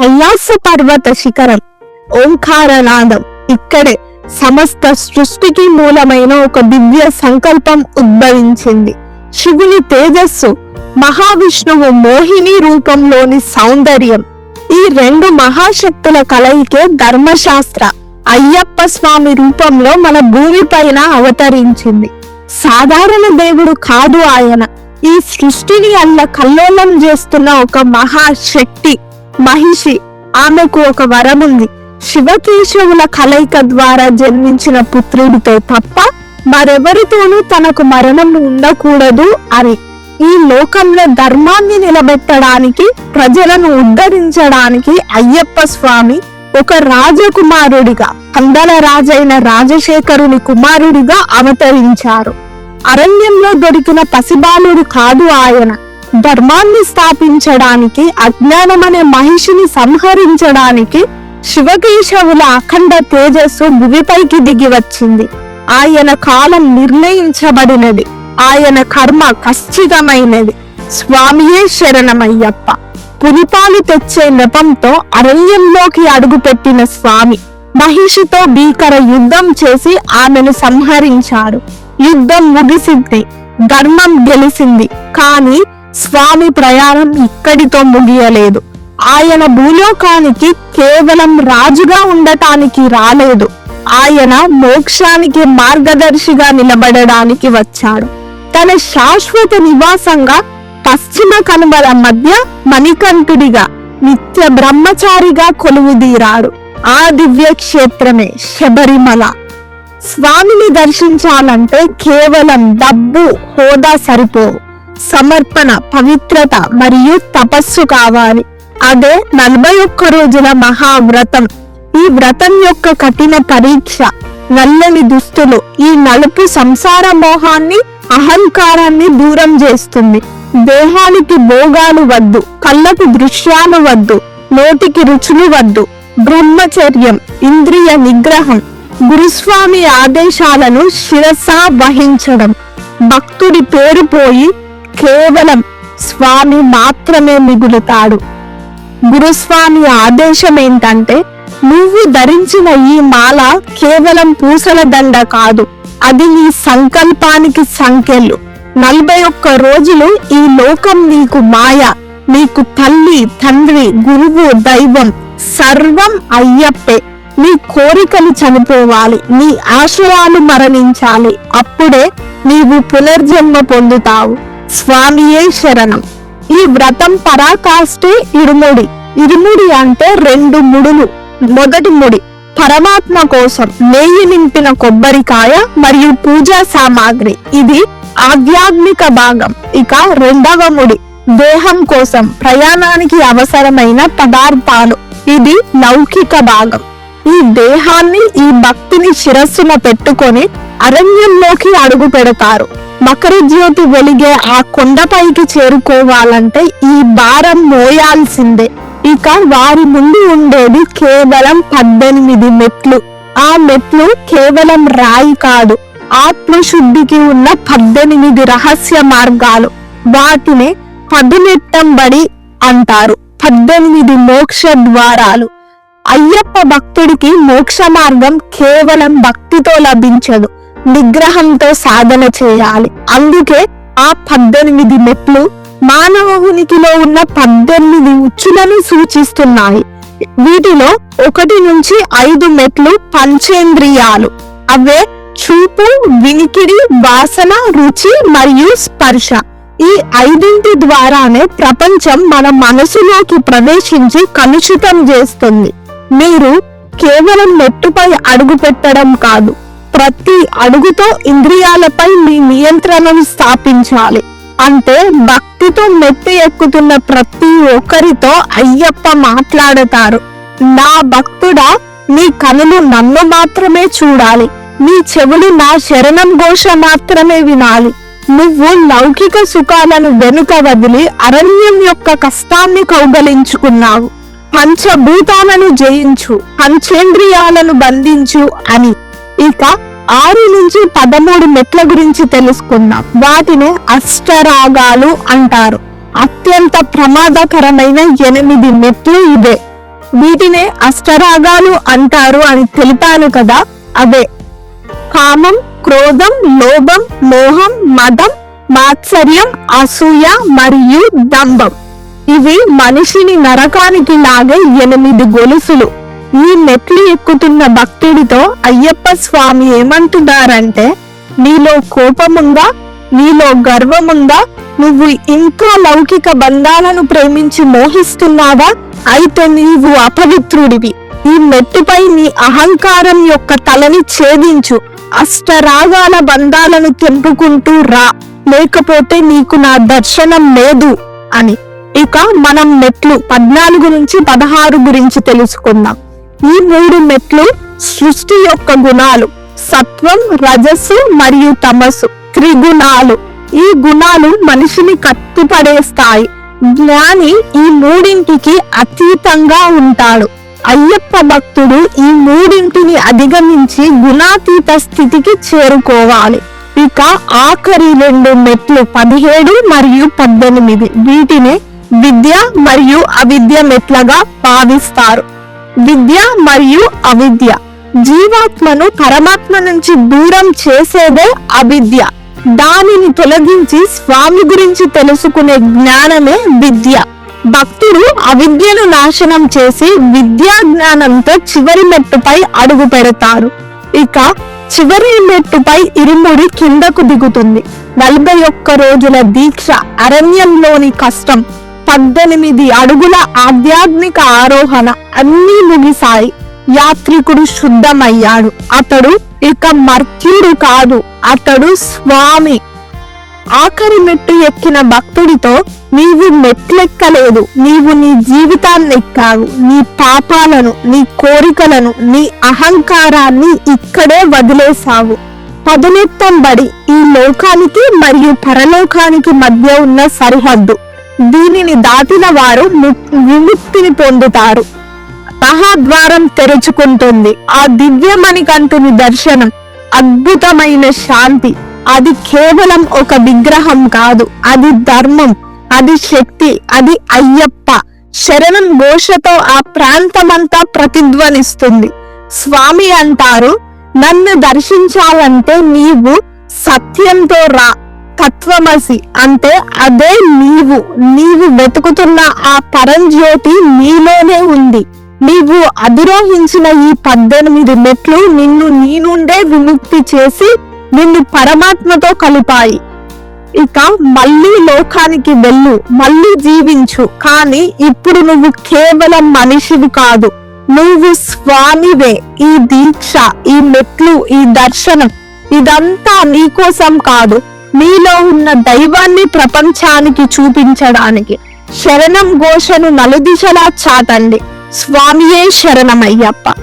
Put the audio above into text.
కైలాస పర్వత శిఖరం ఓంకారనాదం ఇక్కడే సమస్త సృష్టికి మూలమైన ఒక దివ్య సంకల్పం ఉద్భవించింది. శివుని తేజస్సు మహావిష్ణువు మోహిని రూపంలోని సౌందర్యం. ఈ రెండు మహాశక్తుల కలయికే ధర్మశాస్త్ర అయ్యప్ప స్వామి రూపంలో మన భూమి పైన అవతరించింది. సాధారణ దేవుడు కాదు ఆయన. ఈ సృష్టిని అల్ల కల్లోలం చేస్తున్న ఒక మహాశక్తి మహిషి ఆమెకు ఒక వరముంది. శివకేశవుల కలయిక ద్వారా జన్మించిన పుత్రుడితో తప్ప మరెవరితోనూ తనకు మరణం ఉండకూడదు అని. ఈ లోకంలో ధర్మాన్ని నిలబెట్టడానికి ప్రజలను ఉద్ధరించడానికి అయ్యప్ప స్వామి ఒక రాజకుమారుడిగా కందల రాజైన రాజశేఖరుని కుమారుడిగా అవతరించారు. అరణ్యంలో దొరికిన పసిబాలుడు కాదు ఆయన. ధర్మాన్ని స్థాపించడానికి అజ్ఞానమనే మహిషిని సంహరించడానికి శివకేశవుల అఖండ తేజస్సు భూమిపైకి దిగి వచ్చింది. ఆయన కాలం నిర్ణయించబడినది. ఆయన కర్మ ఖచ్చితమైనది స్వామియే శరణమయ్యప్ప. పులిపాలు తెచ్చే నెపంతో అరణ్యంలోకి అడుగుపెట్టిన స్వామి మహిషితో భీకర యుద్ధం చేసి ఆమెను సంహరించాడు. యుద్ధం ముగిసింది. ధర్మం గెలిసింది. కానీ స్వామి ప్రయాణం ఇక్కడితో ముగియలేదు. ఆయన భూలోకానికి కేవలం రాజుగా ఉండటానికి రాలేదు. ఆయన మోక్షానికి మార్గదర్శిగా నిలబడడానికి వచ్చాడు. తన శాశ్వత నివాసంగా పశ్చిమ కనుమల మధ్య మణికంఠుడిగా నిత్య బ్రహ్మచారిగా కొలువుదీరాడు. ఆ దివ్య క్షేత్రమే శబరిమల. స్వామిని దర్శించాలంటే కేవలం డబ్బు హోదా సరిపోవు. సమర్పణ పవిత్రత మరియు తపస్సు కావాలి. అదే నలభై ఒక్క రోజుల మహావ్రతం. ఈ వ్రతం యొక్క కఠిన పరీక్ష. నల్లని దుస్తులు ఈ నలుపు సంసార మోహాన్ని అహంకారాన్ని దూరం చేస్తుంది. దేహానికి భోగాలు వద్దు కళ్ళకు దృశ్యాలు వద్దు నోటికి రుచులు వద్దు. బ్రహ్మచర్యం ఇంద్రియ నిగ్రహం గురుస్వామి ఆదేశాలను శిరసా వహించడం. భక్తుడి పేరు పోయి కేవలం స్వామి మాత్రమే మిగులుతాడు. గురుస్వామి ఆదేశం ఏంటంటే నువ్వు ధరించిన ఈ మాల కేవలం పూసల దండ కాదు అది నీ సంకల్పానికి సంఖ్యలు. నలభై ఒక్క రోజులు ఈ లోకం నీకు మాయ నీకు తల్లి తండ్రి గురువు దైవం సర్వం అయ్యప్పే. నీ కోరికలు చనిపోవాలి నీ ఆశయాలు మరణించాలి అప్పుడే నీవు పునర్జన్మ పొందుతావు. స్వామియే శరణం. ఈ వ్రతం పరాకాష్ఠే ఇరుముడి. ఇరుముడి అంటే రెండు ముడులు. మొదటి ముడి పరమాత్మ కోసం నెయ్యి నింపిన కొబ్బరికాయ మరియు పూజా సామాగ్రి. ఇది ఆధ్యాత్మిక భాగం. ఇక రెండవ ముడి దేహం కోసం ప్రయాణానికి అవసరమైన పదార్థాలు. ఇది లౌకిక భాగం. ఈ దేహాన్ని ఈ భక్తిని శిరస్సున పెట్టుకొని అరణ్యంలోకి అడుగు పెడతారు. మకరజ్యోతి వెలిగే ఆ కొండపైకి చేరుకోవాలంటే ఈ భారం మోయాల్సిందే. ఇక వారి ముందు ఉండేది కేవలం పద్దెనిమిది మెట్లు. ఆ మెట్లు కేవలం రాయి కాదు ఆత్మశుద్ధికి ఉన్న పద్దెనిమిది రహస్య మార్గాలు. వాటిని పదునెట్టంబడి అంటారు. పద్దెనిమిది మోక్ష ద్వారాలు. అయ్యప్ప భక్తుడికి మోక్ష మార్గం కేవలం భక్తితో లభించదు. నిగ్రహంతో సాధన చేయాలి. అందుకే ఆ పద్దెనిమిది మెట్లు మానవ ఉనికిలో ఉన్న పద్దెనిమిది ఉచ్చులను సూచిస్తున్నాయి. వీటిలో ఒకటి నుంచి ఐదు మెట్లు పంచేంద్రియాలు. అవే చూపు వినికిడి వాసన రుచి మరియు స్పర్శ. ఈ ఐదింటి ద్వారానే ప్రపంచం మన మనసులోకి ప్రవేశించి కలుషితం చేస్తుంది. మీరు కేవలం మెట్టుపై అడుగు పెట్టడం కాదు ప్రతి అడుగుతో ఇంద్రియాలపై మీ నియంత్రణను స్థాపించాలి. అంటే భక్తితో మెట్టు ఎక్కుతున్న ప్రతి ఒక్కరితో అయ్యప్ప మాట్లాడతారు. నా భక్తుడా నీ కనులు నన్ను మాత్రమే చూడాలి. నీ చెవులు నా శరణం ఘోష మాత్రమే వినాలి. నువ్వు లౌకిక సుఖాలను వెనుక వదిలి అరణ్యం యొక్క కష్టాన్ని కౌగలించుకున్నావు. పంచభూతాలను జయించు పంచేంద్రియాలను బంధించు అని. ఇక ఆరు నుంచి పదమూడు మెట్ల గురించి తెలుసుకుందాం. వాటిని అష్టరాగాలు అంటారు. అత్యంత ప్రమాదకరమైన ఎనిమిది మెట్లు ఇవే. వీటినే అష్టరాగాలు అంటారు అని తెలిపాను కదా అవే. కామం క్రోధం లోభం మోహం మదం మాత్సర్యం అసూయ మరియు దంభం. ఇవి మనిషిని నరకానికి లాగే ఎనిమిది గొలుసులు. ఈ మెట్లు ఎక్కుతున్న భక్తుడితో అయ్యప్ప స్వామి ఏమంటున్నారంటే నీలో కోపముందా? నీలో గర్వముందా? నువ్వు ఇంకా లౌకిక బంధాలను ప్రేమించి మోహిస్తున్నావా? అయితే నీవు అపవిత్రుడివి. ఈ మెట్టుపై నీ అహంకారం యొక్క తలని ఛేదించు. అష్టరాగాల బంధాలను తెంపుకుంటూ రా. లేకపోతే నీకు నా దర్శనం లేదు అని. ఇక మనం మెట్లు పద్నాలుగు నుంచి పదహారు గురించి తెలుసుకుందాం. ఈ మూడు మెట్లు సృష్టి యొక్క గుణాలు సత్వం రజస్సు మరియు తమస్సు త్రిగుణాలు. ఈ గుణాలు మనిషిని కట్టుపడేస్తాయి జ్ఞాని ఈ మూడింటికి అతీతంగా ఉంటాడు. అయ్యప్ప భక్తుడు ఈ మూడింటిని అధిగమించి గుణాతీత స్థితికి చేరుకోవాలి. ఇక ఆఖరి రెండు మెట్లు పదిహేడు మరియు పద్దెనిమిది వీటిని విద్య మరియు అవిద్య మెట్లగా భావిస్తారు. విద్య మరియు అవిద్య. జీవాత్మను పరమాత్మ నుంచి దూరం చేసేదే అవిద్య. దానిని తొలగించి స్వామి గురించి తెలుసుకునే జ్ఞానమే విద్య. భక్తుడు అవిద్యను నాశనం చేసి విద్యా జ్ఞానంతో చివరి మెట్టుపై అడుగు పెడతారు. ఇక చివరి మెట్టుపై ఇరుముడి కిందకు దిగుతుంది. నలభై ఒక్క రోజుల దీక్ష అరణ్యంలోని కష్టం. పద్దెనిమిది అడుగుల ఆధ్యాత్మిక ఆరోహణ అన్నీ ముగిసాయి యాత్రికుడు శుద్ధమయ్యాడు. అతడు ఇక మర్త్యుడు కాదు అతడు స్వామి. ఆఖరి మెట్టు ఎక్కిన భక్తుడితో నీవు మెట్లెక్కలేదు నీవు నీ జీవితాన్ని ఎక్కావు. నీ పాపాలను నీ కోరికలను నీ అహంకారాన్ని ఇక్కడే వదిలేసావు పదునెత్తంబడి ఈ లోకానికి మరియు పరలోకానికి మధ్య ఉన్న సరిహద్దు. దీనిని దాటిన వారు విముక్తిని పొందుతారు. మహాద్వారం తెరుచుకుంటుంది. ఆ దివ్యమణికంటుని దర్శనం అద్భుతమైన శాంతి. అది కేవలం ఒక విగ్రహం కాదు. అది ధర్మం అది శక్తి అది అయ్యప్ప. శరణం ఘోషతో ఆ ప్రాంతమంతా ప్రతిధ్వనిస్తుంది. స్వామి అంటారు నన్ను దర్శించాలంటే నీవు సత్యంతో రా. తత్వమసి. అంటే అదే నీవు. నీవు వెతుకుతున్న ఆ పరంజ్యోతి నీలోనే ఉంది. నీవు అధిరోహించిన ఈ పద్దెనిమిది మెట్లు నిన్ను నీ నుండే విముక్తి చేసి నిన్ను పరమాత్మతో కలిపాయి. ఇక మళ్ళీ లోకానికి వెళ్ళు. మళ్ళీ జీవించు. కానీ ఇప్పుడు నువ్వు కేవలం మనిషివి కాదు. నువ్వు స్వామివే. ఈ దీక్ష ఈ మెట్లు ఈ దర్శనం ఇదంతా నీకోసం కాదు. నీలో ఉన్న దైవాన్ని ప్రపంచానికి చూపించడానికి శరణం ఘోషను నలుదిశలా చాటండి. స్వామియే శరణమయ్యప్ప.